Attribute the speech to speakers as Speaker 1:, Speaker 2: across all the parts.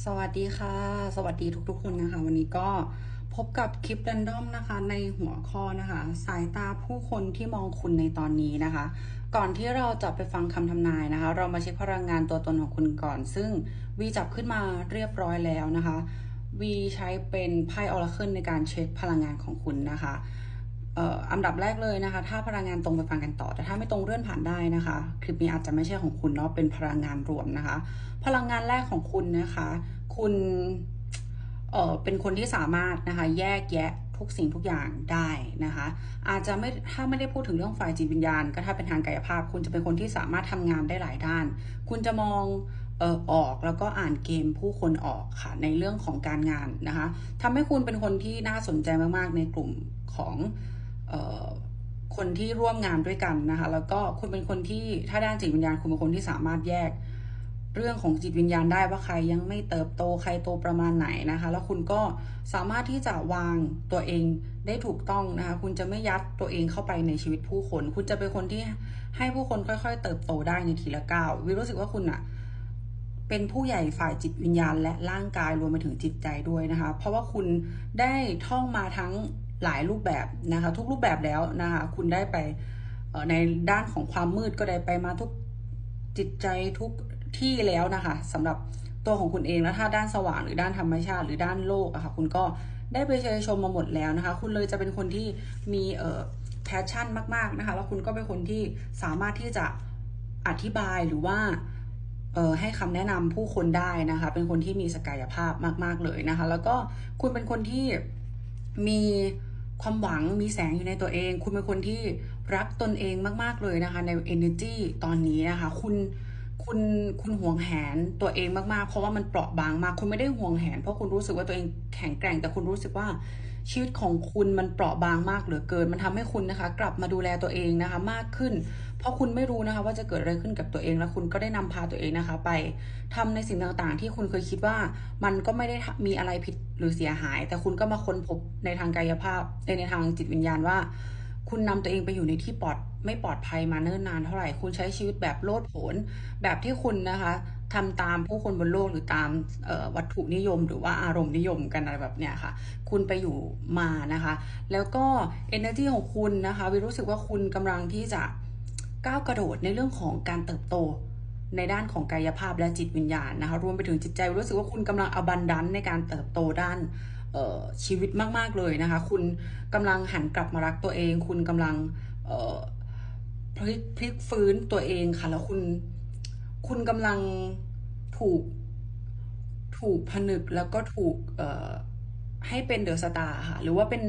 Speaker 1: สวัสดีค่ะ สวัสดีทุกๆคนนะคะ วันนี้ก็พบกับคลิปแรนดอมนะคะ ในหัวข้อนะคะ สายตาผู้คนที่มองคุณในตอนนี้นะคะ ก่อนที่เราจะไปฟังคำทำนายนะคะ เรามาเช็คพลังงานตัวตนของคุณก่อน ซึ่งวีจับขึ้นมาเรียบร้อยแล้วนะคะวีใช้เป็นไพ่ออร์เคิลในการเช็คพลังงานของคุณนะคะ อันดับแรกเลยนะคะ ถ้าพลังงานตรงไปฟังกันต่อ แต่ถ้าไม่ตรงเลื่อนผ่านได้นะคะ คลิปนี้อาจจะไม่ใช่ของคุณเนาะเป็นพลังงานรวมนะคะ พลังงานแรกของคุณนะคะ คุณเออเป็นคนที่สามารถนะคะแยกแยะทุกสิ่งทุกอย่างได้นะคะ อาจจะไม่ถ้าไม่ได้พูดถึงเรื่องฝ่ายจิตวิญญาณ ก็ถ้าเป็นทางกายภาพ คุณจะเป็นคนที่สามารถทำงานได้หลายด้าน คุณจะมองเออออกแล้วก็อ่านเกมผู้คนออกค่ะในเรื่องของการงานนะคะทำให้คุณเป็นคนที่น่าสนใจมากๆในกลุ่มของ คนที่ร่วมงานด้วยกันนะคะ แล้วก็คุณเป็นคนที่ถ้าด้านจิตวิญญาณคุณเป็นคนที่สามารถแยก เรื่องของจิตวิญญาณได้ว่าใครยังไม่เติบโตใครโตประมาณไหนนะคะ แล้วคุณก็สามารถที่จะวางตัวเองได้ถูกต้องนะคะ คุณจะไม่ยัดตัวเองเข้าไปในชีวิตผู้คน คุณจะเป็นคนที่ให้ผู้คนค่อย ๆ เติบโตได้ในทีละก้าววิรู้สึกว่าคุณอะเป็นผู้ใหญ่ฝ่ายจิตวิญญาณ และร่างกายรวมไปถึงจิตใจด้วยนะคะ เพราะว่าคุณได้ท่องมาทั้ง หลายรูปแบบนะคะ ทุกรูปแบบแล้วนะคะ คุณได้ไปในด้านของความมืดก็ได้ไปมาทุกจิตใจทุกที่แล้วนะคะสำหรับตัวของคุณเองแล้วถ้าด้านสว่างหรือด้านธรรมชาติหรือด้านโลกอะค่ะคุณก็ได้ไปเชยชมมาหมดแล้วนะคะ คุณเลยจะเป็นคนที่มีเอ่อแพชชั่นมาก ๆนะคะ แล้วคุณก็เป็นคนที่สามารถที่จะอธิบายหรือว่าเอ่อให้คำแนะนำผู้คนได้นะคะ เป็นคนที่มีศักยภาพมาก ๆเลยนะคะ แล้วก็คุณเป็นคนที่มี ความหวังมีแสงอยู่ในตัวเอง คุณเป็นคนที่รักตนเองมากๆเลยนะคะ ใน energy ตอนนี้นะคะ คุณคุณคุณห่วงแหนตัวเองมากๆ เพราะว่ามันเปราะบางมาก คุณไม่ได้ห่วงแหน เพราะคุณรู้สึกว่าตัวเองแข็งแกร่ง แต่คุณรู้สึกว่าชีวิตของคุณมันเปราะบางมากเหลือเกิน มันทำให้คุณนะคะ กลับมาดูแลตัวเองนะคะ มากขึ้น เพราะคุณไม่รู้นะคะ ว่าจะเกิดอะไรขึ้นกับตัวเองแล้วคุณก็ได้นำพาตัวเองนะคะ ไปทำในสิ่งต่างๆ ที่คุณเคยคิดว่ามันก็ไม่ได้มีอะไรผิด รือเสียหาย แต่คุณก็มาค้นพบในทางกายภาพในทางจิตวิญญาณว่า คุณนำตัวเองไปอยู่ในที่ปลอดไม่ปลอดภัยมาเนิ่นนานเท่าไหร่คุณใช้ชีวิตแบบโลดโผนแบบที่คุณนะคะทำตามผู้คนบนโลกหรือตามวัตถุนิยม หรือว่าอารมณ์นิยมกันอะไรแบบเนี้ยค่ะ คุณไปอยู่มานะคะ แล้วก็ energy ของคุณนะคะวิรู้สึกว่าคุณกำลังที่จะก้าวกระโดดในเรื่องของการเติบโต ในด้านของกายภาพและจิตวิญญาณนะคะรวมไปถึงจิตใจรู้สึกว่าคุณกำลังอบันดันในการเติบโตด้านชีวิตมาก ๆ เลยนะคะ คุณกำลังหันกลับมารักตัวเอง คุณกำลังพลิกพลิกฟื้นตัวเองค่ะ แล้วคุณ คุณกำลังถูก ถูกผนึกแล้วก็ถูกให้เป็นเดอะสตาร์ค่ะ หรือว่าเป็น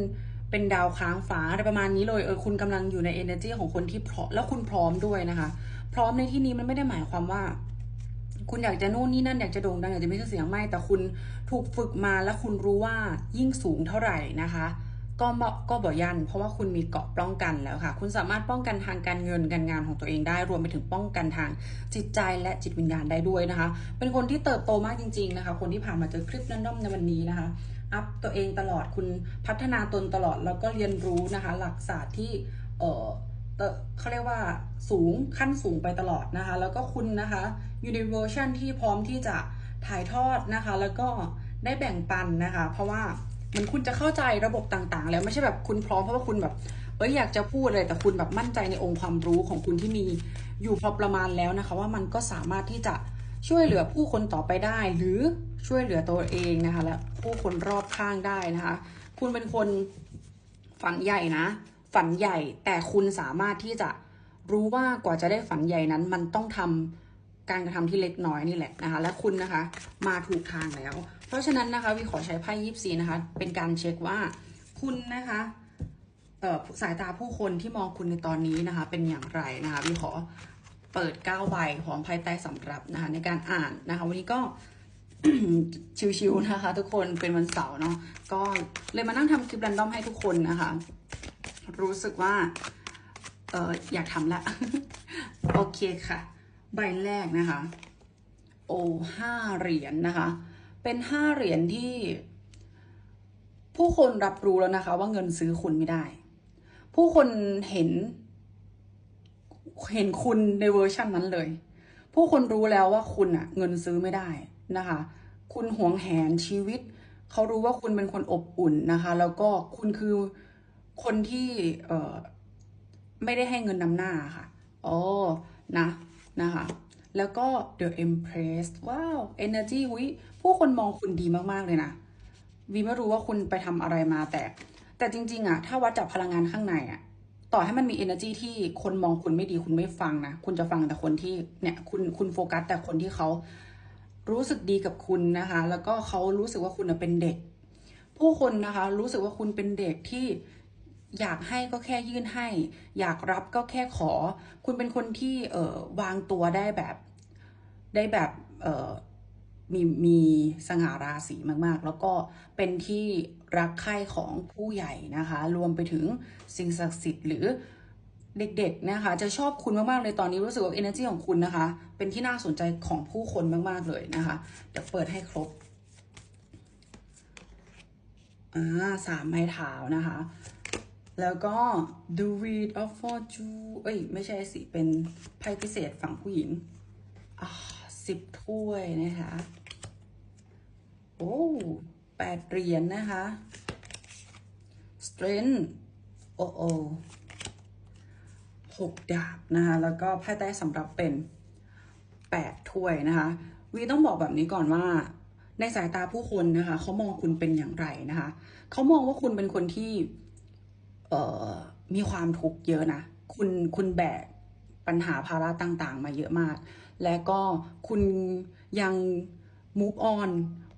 Speaker 1: เป็นดาวค้างฟ้าอะไรประมาณนี้เลย เออ คุณกำลังอยู่ใน energy ของคนที่พร้อม แล้วคุณพร้อมด้วยนะคะ พร้อมในที่นี้มันไม่ได้หมายความว่า คุณอยากจะนู่นนี่นั่นอยากจะโด่งดังอยากจะมีชื่อเสียงไม่ แต่คุณถูกฝึกมาแล้วคุณรู้ว่ายิ่งสูงเท่าไหร่นะคะ ก็บ่ก็บ่ยัน เพราะว่าคุณมีเกาะป้องกันแล้วค่ะ คุณสามารถป้องกันทางการเงินการงานของตัวเองได้รวมไปถึงป้องกันทางจิตใจและจิตวิญญาณได้ด้วยนะคะ เป็นคนที่เติบโตมากจริง ๆนะคะ คนที่ผ่านมาเจอคลิปนั่นดอมในวันนี้นะคะอัพตัวเองตลอดคุณพัฒนาตนตลอดแล้วก็เรียนรู้นะคะ หลักศาสตร์ที่เออ เขาเรียกว่าสูงขั้นสูงไปตลอดนะคะ แล้วก็คุณนะคะอยู่ในเวอร์ชันที่พร้อมที่จะถ่ายทอดนะคะ แล้วก็ได้แบ่งปันนะคะ เพราะว่าเหมันคุณจะเข้าใจระบบต่างๆ แล้วไม่ใช่แบบคุณพร้อมเพราะว่าคุณแบบเอ้ยอยากจะพูดเลยแต่คุณแบบมั่นใจในองค์ความรู้ของคุณที่มีอยู่พอประมาณแล้วนะคะ ว่ามันก็สามารถที่จะช่วยเหลือผู้คนต่อไปได้ หรือช่วยเหลือตัวเองนะคะ และผู้คนรอบข้างได้นะคะ คุณเป็นคนฝันใหญ่นะ ฝันใหญ่แต่คุณสามารถที่จะรู้ว่ากว่าจะได้ฝันใหญ่นั้น มันต้องทำการกระทำที่เล็กน้อยนี่แหละนะคะ และคุณนะคะมาถูกทางแล้ว เพราะฉะนั้นนะคะวิขอใช้ไพ่ยิปซีนะคะ เป็นการเช็คว่าคุณนะคะสายตาผู้คนที่มองคุณในตอนนี้นะคะ เป็นอย่างไรนะคะวิขอเปิด9ใบของไพ่ใต้สำรับนะคะ ในการอ่านนะคะ วันนี้ก็ชิวๆนะคะ ทุกคนเป็นวันเสาร์เนาะก็เลยมานั่งทำคลิปแรนดอมให้ทุกคนนะคะ รู้สึกว่าเอออยากทำละ โอเคค่ะ ใบแรกนะคะ โอ้ห้าเหรียญนะคะ เป็นห้าเหรียญที่ ผู้คนรับรู้แล้วนะคะ ว่าเงินซื้อคุณไม่ได้ ผู้คนเห็น เห็นคุณในเวอร์ชันนั้นเลย ผู้คนรู้แล้วว่าคุณอะเงินซื้อไม่ได้นะคะ คุณหวงแหนชีวิต เขารู้ว่าคุณเป็นคนอบอุ่นนะคะ แล้วก็คุณคือ คนที่เอ่อไม่ได้ให้เงินนำหน้าค่ะอ๋อนะนะคะ แล้วก็ The Empress ว้าว Energy หุยผู้คนมองคุณดีมากๆเลยนะวีไม่รู้ว่าคุณไปทำอะไรมาแต่ แต่จริง ๆอะถ้าวัดจากพลังงานข้างในอะต่อให้มันมี energy ที่คนมองคุณไม่ดีคุณไม่ฟังนะ คุณจะฟังแต่คนที่เนี่ยคุณคุณโฟกัส แต่คนที่เขารู้สึกดีกับคุณนะคะ แล้วก็เขารู้สึกว่าคุณเป็นเด็ก ผู้คนนะคะ รู้สึกว่าคุณเป็นเด็กที่ อยากให้ก็แค่ยื่นให้ อยากรับก็แค่ขอ คุณเป็นคนที่เอ่อวางตัวได้แบบได้แบบเอ่อมีมีสง่าราศีมากๆ แล้วก็เป็นที่รักใคร่ของผู้ใหญ่นะคะ รวมไปถึงสิ่งศักดิ์สิทธิ์หรือเด็กๆนะคะ จะชอบคุณมากๆเลยตอนนี้รู้สึกว่า energy ของคุณนะคะ เป็นที่น่าสนใจของผู้คนมากๆเลยนะคะเดี๋ยวเปิดให้ครบอ่าสามไม้เท้านะคะ แล้วก็ The Wheel of Fortune เอ้ย ไม่ใช่สิ เป็นไพ่พิเศษฝั่งผู้หญิงสิบถ้วยนะคะ โอ้แปดเหรียญนนะคะ Strength โอ้โอหกดาบนะคะ แล้วก็ไพ่ใต้สำหรับเป็นแปดถ้วยนะคะ วีต้องบอกแบบนี้ก่อนว่าในสายตาผู้คนนะคะ เขามองคุณเป็นอย่างไรนะคะ เขามองว่าคุณเป็นคนที่ เออมีความทุกข์เยอะนะ คุณคุณแบกปัญหาภาระต่างๆ มาเยอะมาก และก็คุณยัง move on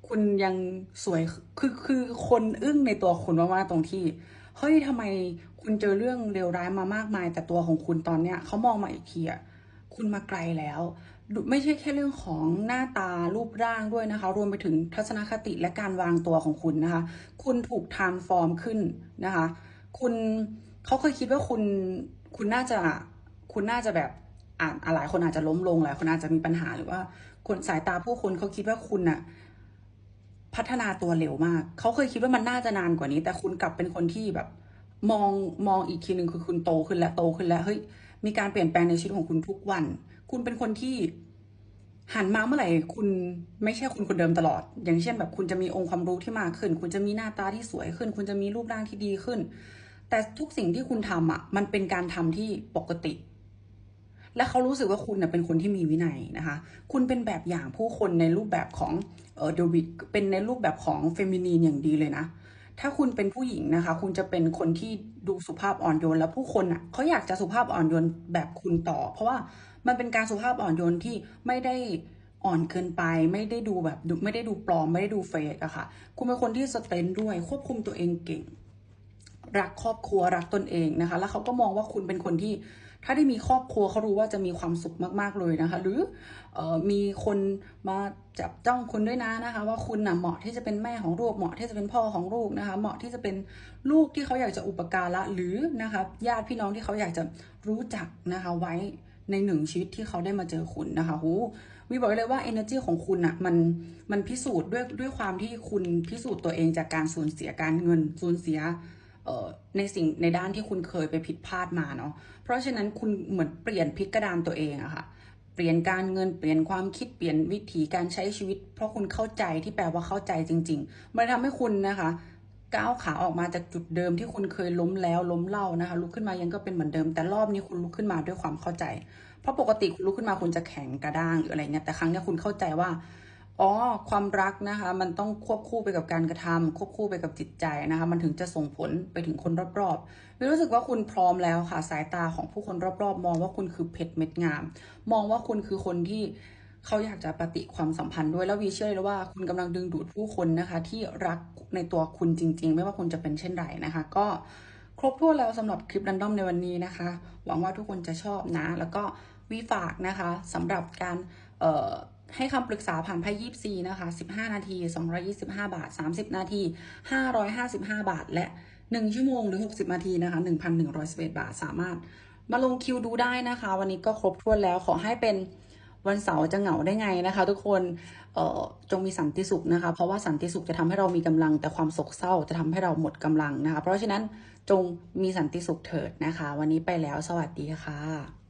Speaker 1: คุณยังสวยคือคือคนอึ้งในตัวคุณมากๆตรงที่ เฮ้ยทำไมคุณเจอเรื่องเลวร้ายมามากมาย แต่ตัวของคุณตอนเนี้ยเขามองมาอีกทีอะคุณมาไกลแล้ว ไม่ใช่แค่เรื่องของหน้าตารูปร่างด้วยนะคะ รวมไปถึงทัศนคติและการวางตัวของคุณนะคะ คุณถูกทานฟอร์มขึ้นนะคะ คุณเขาเคยคิดว่าคุณคุณน่าจะคุณน่าจะแบบอ่านหลายคนอาจจะล้มลงหลายคนอาจจะมีปัญหาหรือว่าคนสายตาผู้คนเขาคิดว่าคุณน่ะพัฒนาตัวเร็วมาก เขาเคยคิดว่ามันน่าจะนานกว่านี้ แต่คุณกลับเป็นคนที่แบบ มองมองอีกทีหนึ่งคือคุณโตขึ้นแล้วโตขึ้นแล้วเฮ้ยมีการเปลี่ยนแปลงในชีวิตของคุณทุกวัน คุณเป็นคนที่หันมาเมื่อไหร่คุณไม่ใช่คุณคนเดิมตลอด อย่างเช่นแบบคุณจะมีองค์ความรู้ที่มากขึ้น คุณจะมีหน้าตาที่สวยขึ้น คุณจะมีรูปร่างที่ดีขึ้น แต่ทุกสิ่งที่คุณทำอะ มันเป็นการทำที่ปกติ และเขารู้สึกว่าคุณน่ะเป็นคนที่มีวินัยนะคะ คุณเป็นแบบอย่างผู้คนในรูปแบบของเดวิดเป็นในรูปแบบของเฟมินีนอย่างดีเลยนะถ้าคุณเป็นผู้หญิงนะคะ คุณจะเป็นคนที่ดูสุภาพอ่อนโยน แล้วผู้คนอะเขาอยากจะสุภาพอ่อนโยนแบบคุณต่อ เพราะว่ามันเป็นการสุภาพอ่อนโยนที่ไม่ได้อ่อนเกินไป ไม่ได้ดูแบบไม่ได้ดูปลอม ไม่ได้ดูเฟกอะค่ะ คุณเป็นคนที่สเตนด้วย ควบคุมตัวเองเก่ง รักครอบครัวรักตนเองนะคะ แล้วเขาก็มองว่าคุณเป็นคนที่ถ้าได้มีครอบครัวเขารู้ว่าจะมีความสุขมาก ๆ เลยนะคะ หรือออมีคนมาจับจ้องคุณด้วยนะนะคะ ว่าคุณน่ะเหมาะที่จะเป็นแม่ของลูกเหมาะที่จะเป็นพ่อของลูกนะคะ เหมาะที่จะเป็นลูกที่เขาอยากจะอุปการะหรือนะคะญาติพี่น้องที่เขาอยากจะรู้จักนะคะไว้ในหนึ่งชีวิตที่เขาได้มาเจอคุณนะคะหูวิบอกเลยว่า energy ของคุณอะมันมันพิสูจน์ด้วยด้วยความที่คุณพิสูจน์ตัวเองจากการสูญเสียการเงินสูญเสีย ในสิ่งในด้านที่คุณเคยไปผิดพลาดมาเนาะ เพราะฉะนั้นคุณเหมือนเปลี่ยนพลิกกระดานตัวเองอะค่ะ เปลี่ยนการเงินเปลี่ยนความคิดเปลี่ยนวิธีการใช้ชีวิต เพราะคุณเข้าใจที่แปลว่าเข้าใจจริงๆมันทำให้คุณนะคะก้าวขาออกมาจากจุดเดิมที่คุณเคยล้มแล้วล้มเล่านะคะลุกขึ้นมายังก็เป็นเหมือนเดิม แต่รอบนี้คุณลุกขึ้นมาด้วยความเข้าใจ เพราะปกติคุณลุกขึ้นมาคุณจะแข็งกระด้างหรืออะไรเงี้ยแต่ครั้งนี้คุณเข้าใจว่า อ๋อความรักนะคะมันต้องควบคู่ไปกับการกระทำควบคู่ไปกับจิตใจนะคะ มันถึงจะส่งผลไปถึงคนรอบๆวิรู้สึกว่าคุณพร้อมแล้วค่ะสายตาของผู้คนรอบๆ มองว่าคุณคือเพชรเม็ดงาม มองว่าคุณคือคนที่เขาอยากจะปฏิความสัมพันธ์ด้วยแล้ววีเชื่อเลยว่าคุณกำลังดึงดูดผู้คนนะคะ ที่รักในตัวคุณจริง ๆ ไม่ว่าคุณจะเป็นเช่นไรนะคะ ก็ครบถ้วนแล้วสำหรับคลิปรันดอมในวันนี้นะคะ หวังว่าทุกคนจะชอบนะ แล้วก็วีฝากนะคะสำหรับการเอ่อ ให้คำปรึกษาผ่านไพ่ยิปซีนะคะ 15 นาที 225 บาท 30 นาที 555 บาท และ 1 ชั่วโมงหรือ 60 นาทีนะคะ 1,111 บาท สามารถมาลงคิวดูได้นะคะ วันนี้ก็ครบถ้วนแล้วขอให้เป็นวันเสาร์จะเหงาได้ไงนะคะ ทุกคนเอ่อจงมีสันติสุขนะคะ เพราะว่าสันติสุขจะทำให้เรามีกำลัง แต่ความโศกเศร้าจะทำให้เราหมดกำลังนะคะ เพราะฉะนั้นจงมีสันติสุขเถิดนะคะ วันนี้ไปแล้วสวัสดีค่ะ